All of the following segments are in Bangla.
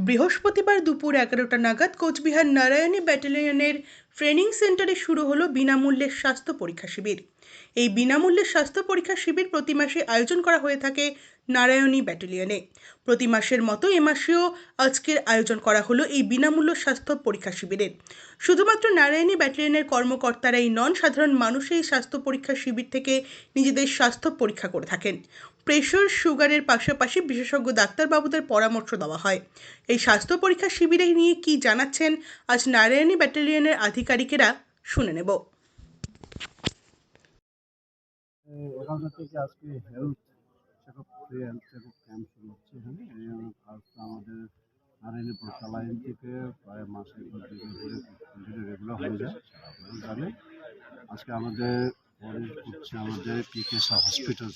বৃহস্পতিবার দুপুর এগারোটা নাগাদ কোচবিহার নারায়ণী ব্যাটালিয়নের ট্রেনিং সেন্টারে শুরু হলো বিনামূল্যে স্বাস্থ্য পরীক্ষা শিবির। এই বিনামূল্যে স্বাস্থ্য পরীক্ষা শিবির প্রতি মাসে আয়োজন করা হয়ে থাকে নারায়ণী ব্যাটালিয়নে। প্রতি মাসের মতো এ মাসেও আজকের আয়োজন করা হলো এই বিনামূল্য স্বাস্থ্য পরীক্ষা শিবিরের শুধুমাত্র নারায়ণী ব্যাটালিয়নের কর্মকর্তারাই নন, সাধারণ মানুষ এই স্বাস্থ্য পরীক্ষা শিবির থেকে নিজেদের স্বাস্থ্য পরীক্ষা করে থাকেন। প্রেশার সুগারের পাশাপাশি বিশেষজ্ঞ ডাক্তারবাবুদের পরামর্শ দেওয়া হয়। এই স্বাস্থ্য পরীক্ষা শিবিরে নিয়ে কি জানাচ্ছেন আজ নারায়ণী ব্যাটালিয়নের আধিকারিকেরা শুনে নেব থেকে আজকে হেলথ ফ্রি চেকআপ ক্যাম্প শুরু হচ্ছে আমাদের থেকে প্রায় রেগুলার হয়ে যায় আজকে আমাদের হচ্ছে আমাদের পিকে শাহ হসপিটাল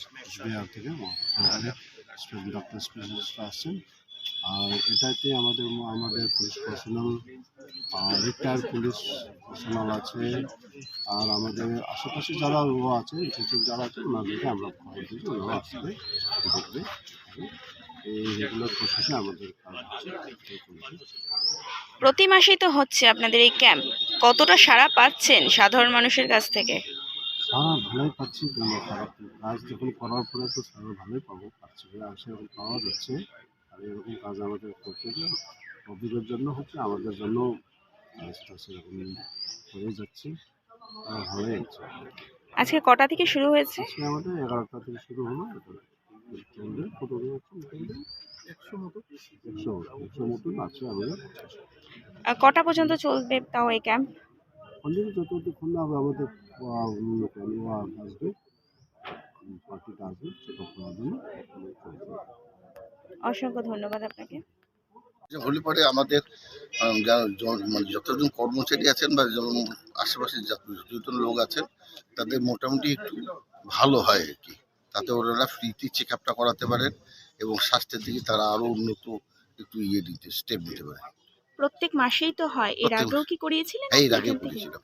থেকে ডক্টর স্পেশালিস্টরা আসছেন আর এটাতে আমাদের আমাদের police personnel retired police personnel আছে আর আমাদের আশেপাশে যারা ও আছে টিচার যারা আছে ওনাদেরকে আমরা খবর দিয়েছি ওনারা আসবে দেখবে এই রেগুলার প্রসেসে আমাদের প্রতি মাসেই তো হচ্ছে আপনাদের এই ক্যাম্প কতটা সাড়া পাচ্ছেন সাধারণ মানুষের কাছ থেকে? সারা ভালোই পাচ্ছি। কাজ যখন করার পরে তো সারা ভালোই পাবো পাচ্ছি সেরকম পাওয়া যাচ্ছে। এরকম কাজ আমাদের করতে যে অভিজ্ঞের জন্য হচ্ছে আমাদের জন্য কাজটা সেরকম হয়ে যাচ্ছে আর ভালোই হচ্ছে আজকে কটা থেকে শুরু হয়েছে? আজকে আমাদের এগারোটা থেকে শুরু হলো। কটা পর্যন্ত চলবে তাও এই ক্যাম্প যতক্ষণ না আমাদের আসবে পার্টিটা আসবে চেক করার জন্য। চলছে অসংখ্য ধন্যবাদ আপনাকে। হলে পরে আমাদের মানে যতজন কর্মচারী আছেন বা আশেপাশে যত- যতজন লোক আছেন তাদের মোটামুটি একটু ভালো হয় আর কি। তাতে ওনারা ফ্রিতে চেক আপটা করাতে পারেন এবং স্বাস্থ্যের দিকে তারা আরও উন্নত একটু ইয়ে দিতে স্টেপ নিতে পারে প্রত্যেক মাসেই তো হয়। এর আগেও কি করিয়েছিলেন? এই এর আগে? করেছিলাম।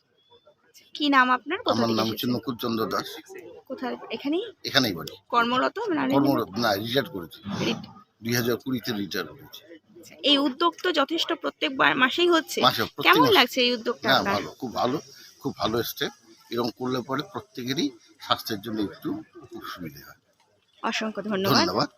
কি নাম আপনার? আমার নাম হচ্ছে এসেছেন? নকুর চন্দ্র দাস। কোথায়? এখানেই? এখানেই বাড়ি। কর্মরত কর্মরত না রিটায়ার করেছি। দুই হাজার কুড়িতে রিটায়ার করেছি এই উদ্যোগ তো যথেষ্ট প্রত্যেক বার- মাসেই হচ্ছে। কেমন লাগছে এই উদ্যোগটা হ্যাঁ ভালো খুব ভালো খুব ভালো স্টেপ এরকম করলে পরে প্রত্যেকেরই স্বাস্থ্যের জন্য একটু খুব সুবিধা হয়। অসংখ্য ধন্যবাদ। ধন্যবাদ।